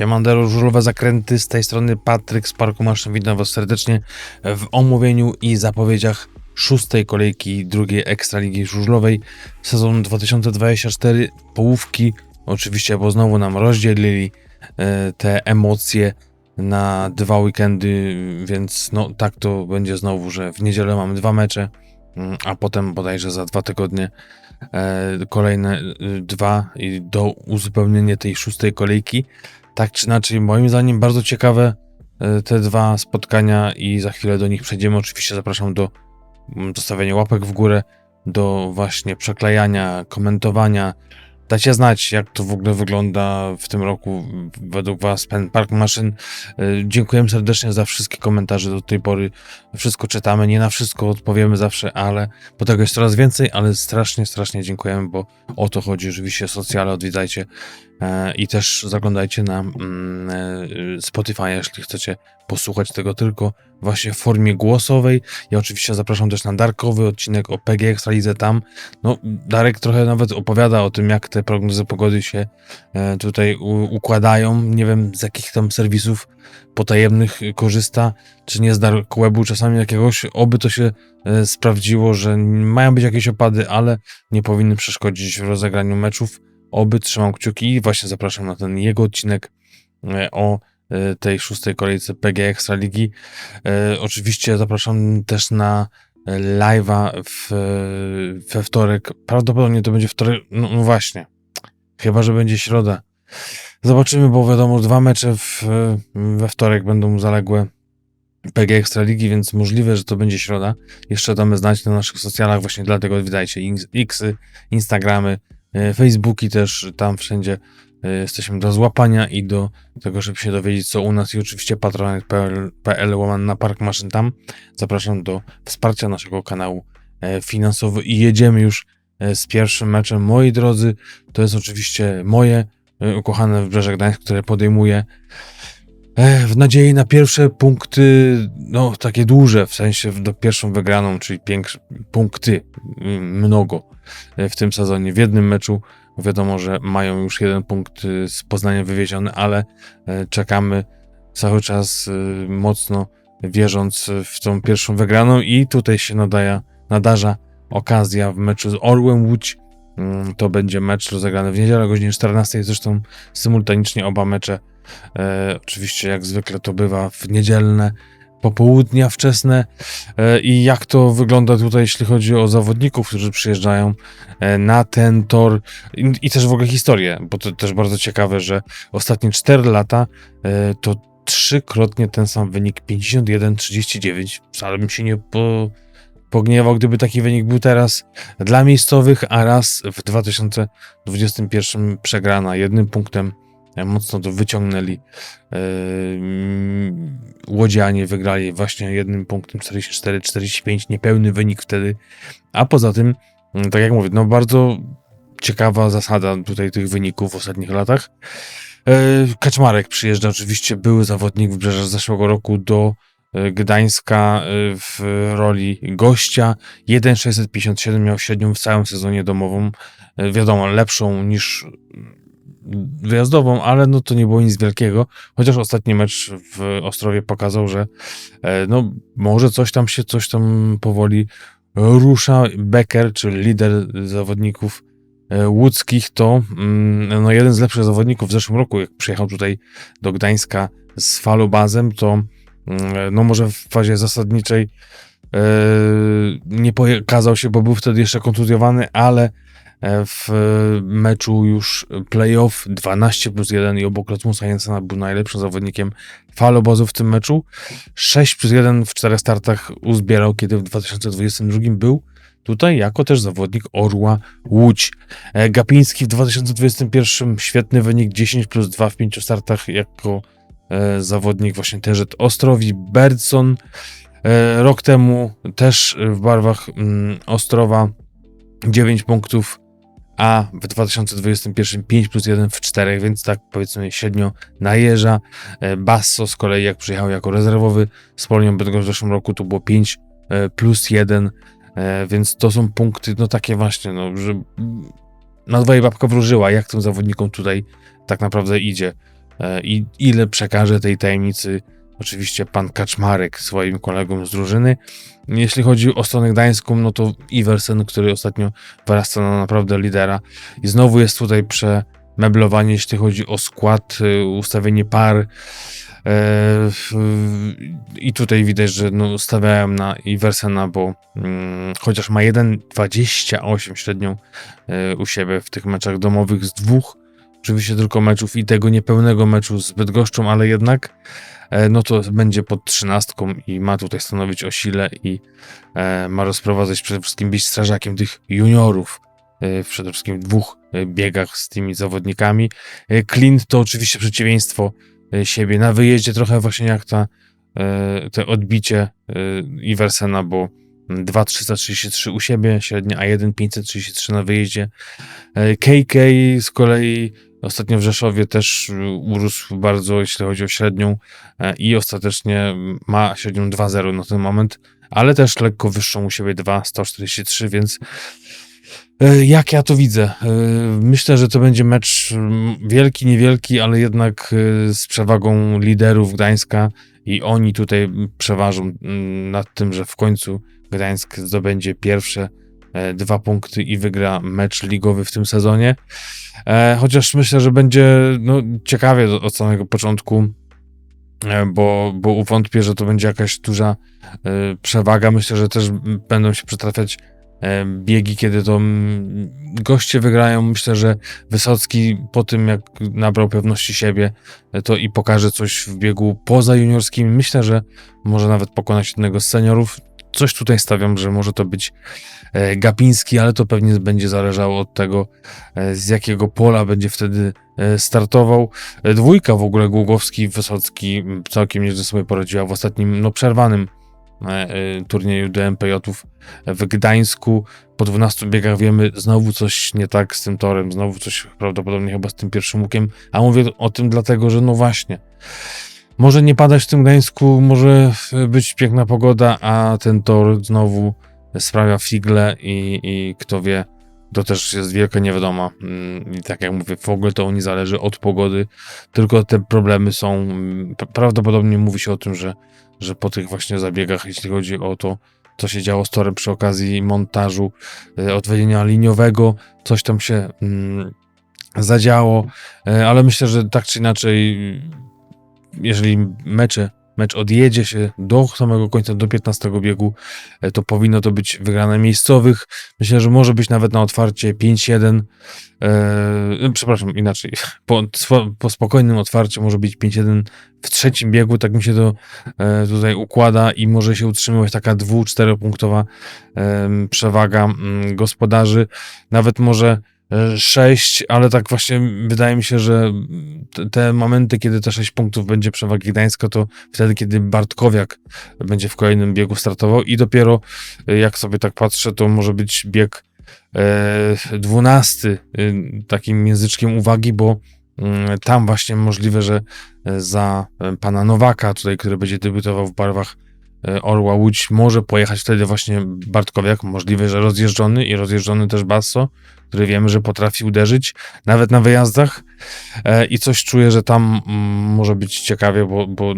Siemandero, żużlowe zakręty, z tej strony Patryk z Parku Maszyn. Witam Was serdecznie w omówieniu i zapowiedziach szóstej kolejki drugiej Ekstraligi Żużlowej sezonu 2024. Połówki, oczywiście, bo znowu nam rozdzielili e, te emocje na dwa weekendy, więc no tak to będzie znowu, że w niedzielę mamy dwa mecze, mm, a potem bodajże za dwa tygodnie e, kolejne y, dwa i do uzupełnienia tej szóstej kolejki. Tak czy inaczej, moim zdaniem bardzo ciekawe e, te dwa spotkania i za chwilę do nich przejdziemy. Oczywiście zapraszam do mm, zostawiania łapek w górę, do właśnie przeklejania, komentowania. Dajcie znać, jak to w ogóle wygląda w tym roku według Was Pen Park Maszyn. E, Dziękujemy serdecznie za wszystkie komentarze do tej pory. Wszystko czytamy, nie na wszystko odpowiemy zawsze, ale bo tego jest coraz więcej, ale strasznie, strasznie dziękujemy, bo o to chodzi. Oczywiście socjale odwiedzajcie e, i też zaglądajcie na mm, e, Spotify, jeśli chcecie posłuchać tego tylko właśnie w formie głosowej. Ja oczywiście zapraszam też na darkowy odcinek o PG Ekstralidze tam. No, Darek trochę nawet opowiada o tym, jak te prognozy pogody się e, tutaj układają. Nie wiem, z jakich tam serwisów potajemnych korzysta, czy nie z dark webu czasami jakiegoś. Oby to się e, sprawdziło, że mają być jakieś opady, ale nie powinny przeszkodzić w rozegraniu meczów. Oby trzymam kciuki i właśnie zapraszam na ten jego odcinek e, o tej szóstej kolejce PG Ekstraligi. E, Oczywiście zapraszam też na e, live'a w, we wtorek. Prawdopodobnie to będzie wtorek, no, no właśnie. Chyba, że będzie środa. Zobaczymy, bo wiadomo, dwa mecze w, we wtorek będą zaległe PG Ekstraligi, więc możliwe, że to będzie środa. Jeszcze damy znać na naszych socjalach, właśnie dlatego odwiedzajcie Xy, Instagramy, e, Facebooki też, tam wszędzie e, jesteśmy do złapania i do tego, żeby się dowiedzieć, co u nas i oczywiście patronet.pl łamane na Park Maszyn tam. Zapraszam do wsparcia naszego kanału e, finansowo i jedziemy już e, z pierwszym meczem. Moi drodzy, to jest oczywiście moje e, ukochane Wybrzeże Gdańsk, które podejmuję e, w nadziei na pierwsze punkty, no takie duże, w sensie do pierwszą wygraną, czyli punkty, mnogo e, w tym sezonie. W jednym meczu wiadomo, że mają już jeden punkt e, z Poznania wywieziony, ale e, czekamy cały czas e, mocno wierząc w tą pierwszą wygraną i tutaj się nadaja, nadarza okazja w meczu z Orłem Łódź. Mm, To będzie mecz rozegrany w niedzielę o godzinie 14, zresztą symultanicznie oba mecze E, oczywiście, jak zwykle to bywa w niedzielne popołudnia wczesne. E, I jak to wygląda tutaj, jeśli chodzi o zawodników, którzy przyjeżdżają e, na ten tor i, i też w ogóle historię, bo to też bardzo ciekawe, że ostatnie 4 lata e, to trzykrotnie ten sam wynik 51-39. Wcale bym się nie po, pogniewał, gdyby taki wynik był teraz dla miejscowych, a raz w 2021 przegrana jednym punktem mocno to wyciągnęli. Mm, Łodzianie wygrali właśnie jednym punktem 44-45, niepełny wynik wtedy. A poza tym, mm, tak jak mówię, no bardzo ciekawa zasada tutaj tych wyników w ostatnich latach. E, Kaczmarek przyjeżdża oczywiście, były zawodnik Wybrzeża z zeszłego roku do e, Gdańska w roli gościa. 1,657 miał średnią w całym sezonie domową. Wiadomo, lepszą niż wyjazdową, ale no to nie było nic wielkiego. Chociaż ostatni mecz w Ostrowie pokazał, że e, no może coś tam się, coś tam powoli rusza. Becker, czyli lider zawodników e, łódzkich, to mm, no jeden z lepszych zawodników w zeszłym roku, jak przyjechał tutaj do Gdańska z falobazem, to mm, no może w fazie zasadniczej e, nie pokazał się, bo był wtedy jeszcze kontuzjowany, ale e, w meczu już playoff 12 plus 1 i obok Rasmusa Jensena był najlepszym zawodnikiem falobazu w tym meczu. 6 plus 1 w czterech startach uzbierał, kiedy w 2022 był tutaj jako też zawodnik Orła Łódź. E, Gapiński w 2021 świetny wynik 10 plus 2 w pięciu startach jako e, zawodnik właśnie też Ostrowi. Bertson e, rok temu też w barwach mm, Ostrowa 9 punktów, a w 2021 5 plus 1 w 4, więc tak powiedzmy średnio najeża. E, Basso z kolei jak przyjechał jako rezerwowy z Polonią Bydgoszcz w zeszłym roku to było 5 e, plus 1, e, więc to są punkty no takie właśnie, no, że na dwoje babka wróżyła, jak tym zawodnikom tutaj tak naprawdę idzie. i ile przekaże tej tajemnicy oczywiście pan Kaczmarek swoim kolegom z drużyny. Jeśli chodzi o stronę gdańską, no to Iversen, który ostatnio wyrasta na naprawdę lidera i znowu jest tutaj przemeblowanie, jeśli chodzi o skład, y, ustawienie par, E, I tutaj widać, że no, stawiałem na Iversena, bo mm, chociaż ma 1,28 średnią e, u siebie w tych meczach domowych z dwóch, oczywiście tylko meczów i tego niepełnego meczu z Bydgoszczą, ale jednak e, no to będzie pod trzynastką i ma tutaj stanowić o sile i e, ma rozprowadzać przede wszystkim być strażakiem tych juniorów, e, przede wszystkim w dwóch biegach z tymi zawodnikami. Clint to oczywiście przeciwieństwo siebie na wyjeździe, trochę właśnie jak ta, te odbicie Iversena, bo 2,333 u siebie średnia, a 1,533 na wyjeździe. KK z kolei ostatnio w Rzeszowie też urósł bardzo, jeśli chodzi o średnią i ostatecznie ma średnią 2,0 na ten moment, ale też lekko wyższą u siebie 2,143, więc E, jak ja to widzę? E, myślę, że to będzie mecz wielki, niewielki, ale jednak e, z przewagą liderów Gdańska i oni tutaj przeważą nad tym, że w końcu Gdańsk zdobędzie pierwsze dwa punkty i wygra mecz ligowy w tym sezonie. Chociaż myślę, że będzie no, ciekawie od samego początku, bo, bo wątpię, że to będzie jakaś duża przewaga. Myślę, że też będą się przytrafiać biegi, kiedy to goście wygrają. Myślę, że Wysocki po tym, jak nabrał pewności siebie, to i pokaże coś w biegu poza juniorskimi. Myślę, że może nawet pokonać jednego z seniorów. Coś tutaj stawiam, że może to być e, Gapiński, ale to pewnie będzie zależało od tego, e, z jakiego pola będzie wtedy e, startował. Dwójka w ogóle Głogowski, Wysocki całkiem nieźle sobie poradziła w ostatnim, no przerwanym turnieju DMPJ-ów w Gdańsku. Po 12 biegach wiemy znowu coś nie tak z tym torem, znowu coś prawdopodobnie chyba z tym pierwszym łukiem, a mówię o tym dlatego, że no właśnie, może nie padać w tym Gdańsku, może być piękna pogoda, a ten tor znowu sprawia figle i, i kto wie, to też jest wielka niewiadoma. Mm, I tak jak mówię, w ogóle to nie zależy od pogody, tylko te problemy są. Mm, prawdopodobnie mówi się o tym, że że po tych właśnie zabiegach, jeśli chodzi o to, co się działo z torem przy okazji montażu, e, odwedienia liniowego, coś tam się mm, zadziało, e, ale myślę, że tak czy inaczej, jeżeli mecze mecz odjedzie się do samego końca, do 15 biegu, e, to powinno to być wygrane miejscowych. Myślę, że może być nawet na otwarcie 5-1. E, przepraszam, inaczej. Po, po, spokojnym otwarciu może być 5-1 w trzecim biegu, tak mi się to e, tutaj układa i może się utrzymywać taka dwu-czteropunktowa e, przewaga m, mm, gospodarzy. Nawet może 6, ale tak właśnie wydaje mi się, że te momenty, kiedy te 6 punktów będzie przewagi Gdańska, to wtedy, kiedy Bartkowiak będzie w kolejnym biegu startował i dopiero e, jak sobie tak patrzę, to może być bieg e, 12 e, takim języczkiem uwagi, bo mm, tam właśnie możliwe, że za pana Nowaka, tutaj, który będzie debiutował w barwach Orła Łódź, może pojechać wtedy właśnie Bartkowiak, możliwe, że rozjeżdżony i rozjeżdżony też Basso, który wiemy, że potrafi uderzyć nawet na wyjazdach. E, i coś czuję, że tam mm, może być ciekawie, bo, bo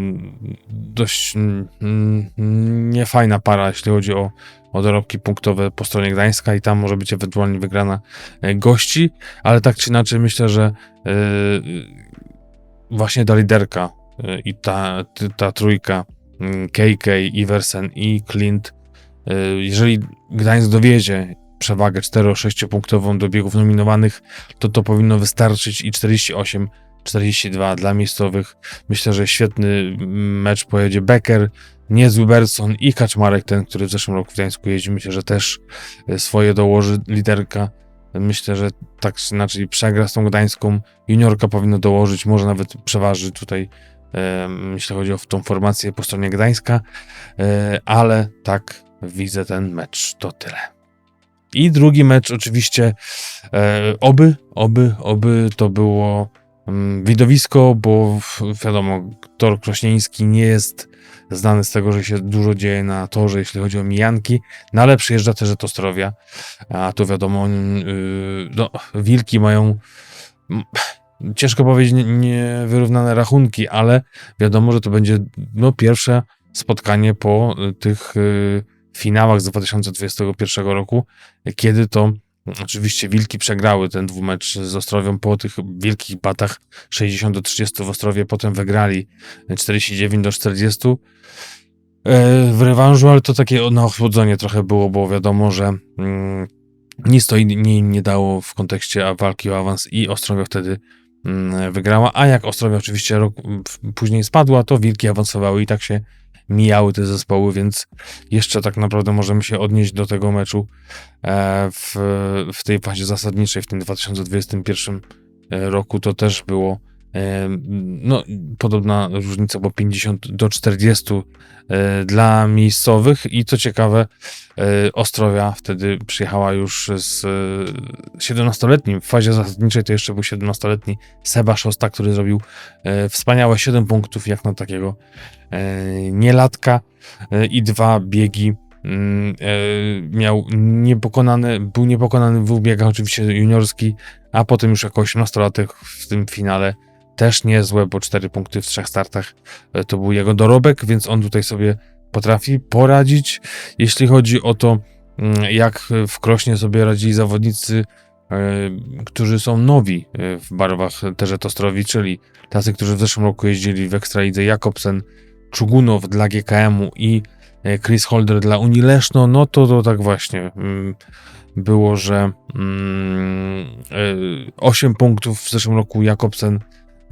dość mm, niefajna para, jeśli chodzi o, o dorobki punktowe po stronie Gdańska i tam może być ewentualnie wygrana e, gości, ale tak czy inaczej myślę, że e, właśnie ta liderka i ta, ta trójka KK, mm, Iversen i Clint jeżeli Gdańsk dowiezie przewagę 4-6 punktową do biegów nominowanych, to to powinno wystarczyć i 48 42 dla miejscowych. Myślę, że świetny mecz pojedzie Becker, niezły Berson i Kaczmarek, ten, który w zeszłym roku w Gdańsku jeździł. Myślę, że też e, swoje dołoży liderka. Myślę, że tak czy inaczej przegra z tą gdańską. Juniorka powinna dołożyć, może nawet przeważy tutaj, jeśli chodzi o tą formację po stronie Gdańska, e, ale tak widzę ten mecz. To tyle. I drugi mecz oczywiście e, oby, oby, oby to było mm, widowisko, bo wiadomo, tor krośnieński nie jest znany z tego, że się dużo dzieje na torze, jeśli chodzi o mijanki, no ale przyjeżdża też to Ostrowia, a tu wiadomo, yy, no, wilki mają ciężko powiedzieć nie- niewyrównane rachunki, ale wiadomo, że to będzie no, pierwsze spotkanie po y, tych y, finałach z 2021 roku, kiedy to oczywiście Wilki przegrały ten dwumecz z Ostrowią po tych wielkich batach 60 do 30 w Ostrowie, potem wygrali 49 do 40 e, w rewanżu, ale to takie na ochłodzenie trochę było, bo wiadomo, że mm, nic to nie, nie dało w kontekście walki o awans i Ostrowia wtedy wygrała, a jak Ostrowia oczywiście rok później spadła, to Wilki awansowały i tak się mijały te zespoły, więc jeszcze tak naprawdę możemy się odnieść do tego meczu e, w, w tej fazie zasadniczej w tym 2021 roku. To też było e, no, podobna różnica, bo 50 do 40 e, dla miejscowych. I co ciekawe, e, Ostrowia wtedy przyjechała już z e, 17-letnim, w fazie zasadniczej to jeszcze był 17-letni Seba Szosta, który zrobił e, wspaniałe 7 punktów jak na takiego e, nielatka. E, i dwa biegi mm, e, miał niepokonany, był niepokonany w biegach oczywiście juniorski, a potem już jako 18-latek w tym finale też niezłe, bo 4 punkty w trzech startach e, to był jego dorobek, więc on tutaj sobie potrafi poradzić. Jeśli chodzi o to, mm, jak w Krośnie sobie radzili zawodnicy, e, którzy są nowi e, w barwach Terzet Ostrowi, czyli tacy, którzy w zeszłym roku jeździli w Ekstralidze, Jakobsen, Czugunow dla GKM-u i Chris Holder dla Unii Leszno, no to to tak właśnie mm, było, że mm, 8 punktów w zeszłym roku Jakobsen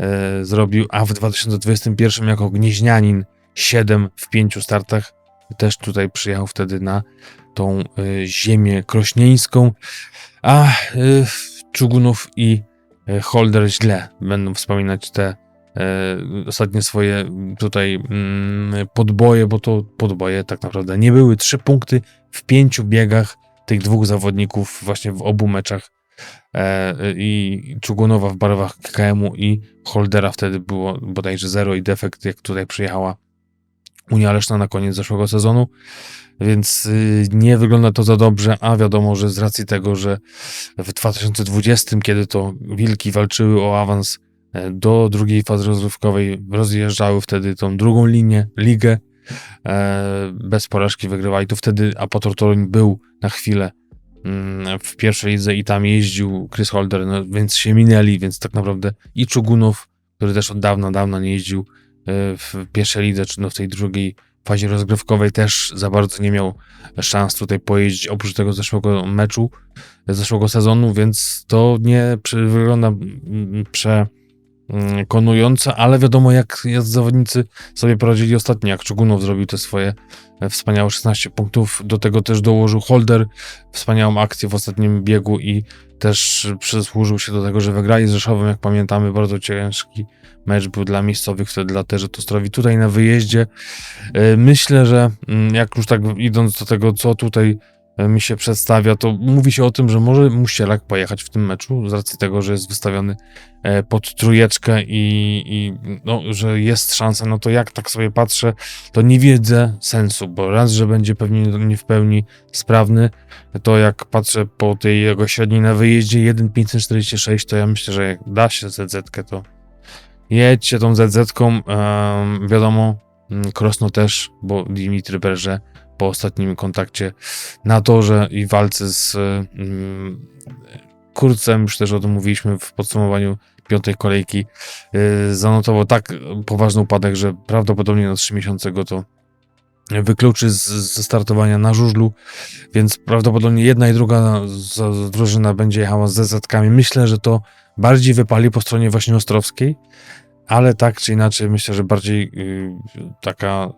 e, zrobił, a w 2021 jako gnieźnianin 7 w 5 startach. Też tutaj przyjechał wtedy na tą e, ziemię krośnieńską, a e, Czugunów i e, Holder źle będą wspominać te ostatnie swoje tutaj mm, podboje, bo to podboje tak naprawdę nie były. Trzy punkty w pięciu biegach tych dwóch zawodników właśnie w obu meczach i Czugunowa w barwach KKM-u i Holdera wtedy było bodajże zero i defekt, jak tutaj przyjechała Unia Leszna na koniec zeszłego sezonu, więc y, nie wygląda to za dobrze, a wiadomo, że z racji tego, że w 2020, kiedy to Wilki walczyły o awans e, do drugiej fazy rozrywkowej, rozjeżdżały wtedy tą drugą linię, ligę, e, bez porażki wygrywali, to wtedy Apotor Toruń był na chwilę w pierwszej lidze i tam jeździł Chris Holder, no, więc się minęli, więc tak naprawdę i Czugunów, który też od dawna, dawna nie jeździł e, w pierwszej lidze, czy no w tej drugiej fazie rozgrywkowej też za bardzo nie miał szans tutaj pojeździć oprócz tego zeszłego meczu, zeszłego sezonu, więc to nie wygląda mm, przekonująco, ale wiadomo jak, zawodnicy sobie poradzili ostatnio, jak Czugunow zrobił te swoje e, wspaniałe 16 punktów, do tego też dołożył Holder wspaniałą akcję w ostatnim biegu i też przysłużył się do tego, że wygrali z Rzeszowem, jak pamiętamy, bardzo ciężki mecz był dla miejscowych, wtedy dla Terzy Ostrowi tutaj na wyjeździe. E, Myślę, że mm, jak już tak idąc do tego, co tutaj mi się przedstawia, to mówi się o tym, że może Musielak pojechać w tym meczu, z racji tego, że jest wystawiony e, pod trójeczkę i, i no, że jest szansa, no to jak tak sobie patrzę, to nie widzę sensu, bo raz, że będzie pewnie nie w pełni sprawny, to jak patrzę po tej jego średniej na wyjeździe 1,546, to ja myślę, że jak da się ZZ-kę, to jedźcie tą ZZ-ką, em, wiadomo, mm, Krosno też, bo Dimitry Berże po ostatnim kontakcie na torze i walce z mm, Kurcem, już też o tym mówiliśmy w podsumowaniu piątej kolejki, yy, zanotował tak poważny upadek, że prawdopodobnie na 3 miesiące go to wykluczy z, ze startowania na żużlu, więc prawdopodobnie jedna i druga drużyna będzie jechała z ZZ-kami. Myślę, że to bardziej wypali po stronie właśnie ostrowskiej, ale tak czy inaczej myślę, że bardziej yy, taka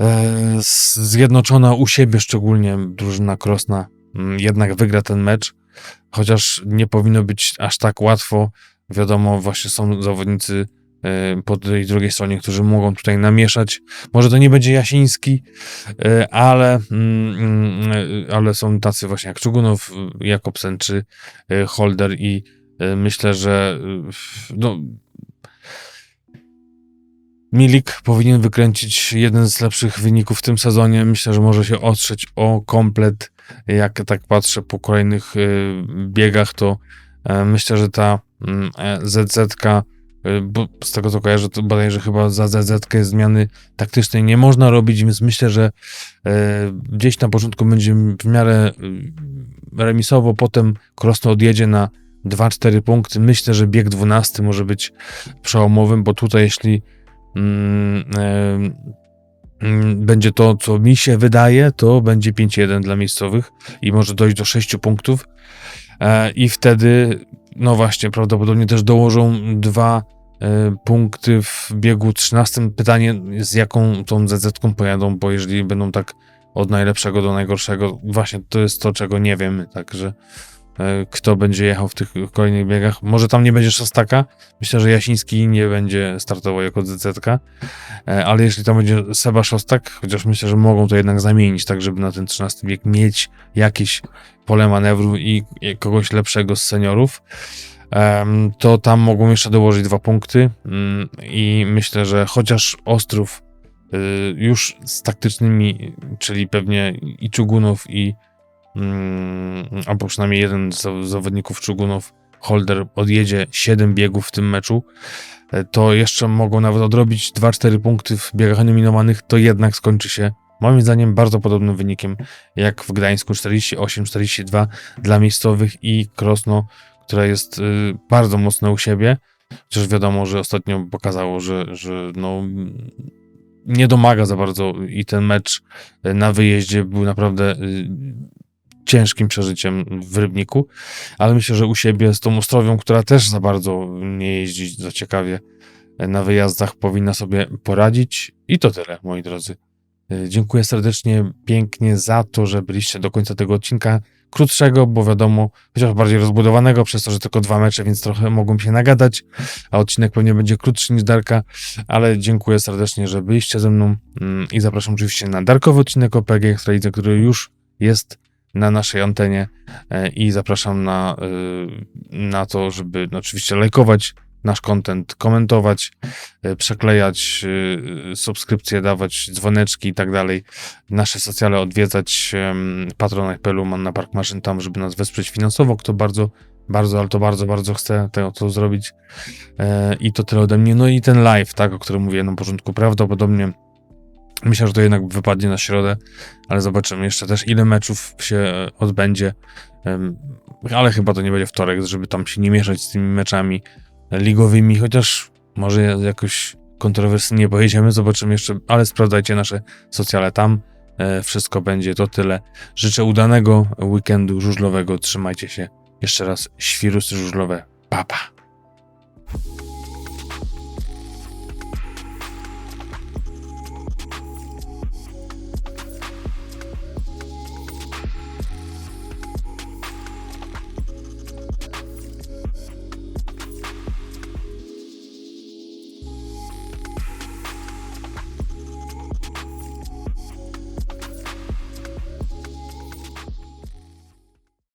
e, zjednoczona u siebie szczególnie drużyna Krosna mm, jednak wygra ten mecz, chociaż nie powinno być aż tak łatwo. Wiadomo, właśnie są zawodnicy e, po tej drugiej stronie, którzy mogą tutaj namieszać. Może to nie będzie Jasiński, e, ale, mm, mm, ale są tacy właśnie jak Czugunow, Jakobsen czy Holder i myślę, że no, Milik powinien wykręcić jeden z lepszych wyników w tym sezonie. Myślę, że może się otrzeć o komplet. Jak tak patrzę po kolejnych y, biegach, to e, myślę, że ta mm, e, ZZ, bo z tego co kojarzę, to bodajże chyba za ZZ zmiany taktycznej nie można robić, więc myślę, że e, gdzieś na początku będzie w miarę y, remisowo, potem Krosno odjedzie na 2-4 punkty. Myślę, że bieg 12 może być przełomowym, bo tutaj jeśli będzie to, co mi się wydaje, to będzie 5-1 dla miejscowych i może dojść do 6 punktów. E, I wtedy, no właśnie, prawdopodobnie też dołożą dwa e, punkty w biegu 13. Pytanie, z jaką tą ZZ-ką pojadą, bo jeżeli będą tak od najlepszego do najgorszego, właśnie to jest to, czego nie wiemy, także kto będzie jechał w tych kolejnych biegach. Może tam nie będzie Szostaka. Myślę, że Jasiński nie będzie startował jako ZZ, ale jeśli tam będzie Seba Szostak, chociaż myślę, że mogą to jednak zamienić, tak żeby na ten 13 bieg mieć jakieś pole manewru i kogoś lepszego z seniorów, to tam mogą jeszcze dołożyć dwa punkty mm, i myślę, że chociaż Ostrów y, już z taktycznymi, czyli pewnie i Czugunów i albo przynajmniej jeden z zaw- zawodników Czugunów, Holder odjedzie 7 biegów w tym meczu, e, to jeszcze mogą nawet odrobić 2-4 punkty w biegach eliminowanych, to jednak skończy się moim zdaniem bardzo podobnym wynikiem jak w Gdańsku 48-42 dla miejscowych i Krosno, która jest y, bardzo mocna u siebie, chociaż wiadomo, że ostatnio pokazało, że, że no, nie domaga za bardzo i ten mecz y, na wyjeździe był naprawdę y, ciężkim przeżyciem w Rybniku, ale myślę, że u siebie z tą Ostrowią, która też za bardzo nie jeździ za ciekawie na wyjazdach, powinna sobie poradzić i to tyle, moi drodzy. Y, Dziękuję serdecznie, pięknie za to, że byliście do końca tego odcinka. Krótszego, bo wiadomo, chociaż bardziej rozbudowanego, przez to, że tylko dwa mecze, więc trochę mogłem się nagadać, a odcinek pewnie będzie krótszy niż Darka, ale dziękuję serdecznie, że byliście ze mną mm, i zapraszam oczywiście na Darkowy odcinek o PG Ekstralidze, który już jest na naszej antenie e, i zapraszam na, y, na to, żeby no, oczywiście lajkować nasz content, komentować, e, przeklejać e, subskrypcje, dawać dzwoneczki i tak dalej. Nasze socjale odwiedzać, patronite.pl, mam na Park Maszyn tam, żeby nas wesprzeć finansowo, kto bardzo, bardzo, ale to bardzo, bardzo chce to, to zrobić. E, I to tyle ode mnie. No i ten live, tak, o którym mówiłem na początku, prawdopodobnie myślę, że to jednak wypadnie na środę, ale zobaczymy jeszcze też, ile meczów się odbędzie. Em, Ale chyba to nie będzie wtorek, żeby tam się nie mieszać z tymi meczami ligowymi, chociaż może jakoś kontrowersyjnie pojedziemy, zobaczymy jeszcze, ale sprawdzajcie nasze socjale tam. E, Wszystko będzie, to tyle. Życzę udanego weekendu żużlowego, trzymajcie się. Jeszcze raz, świrusy żużlowe, papa.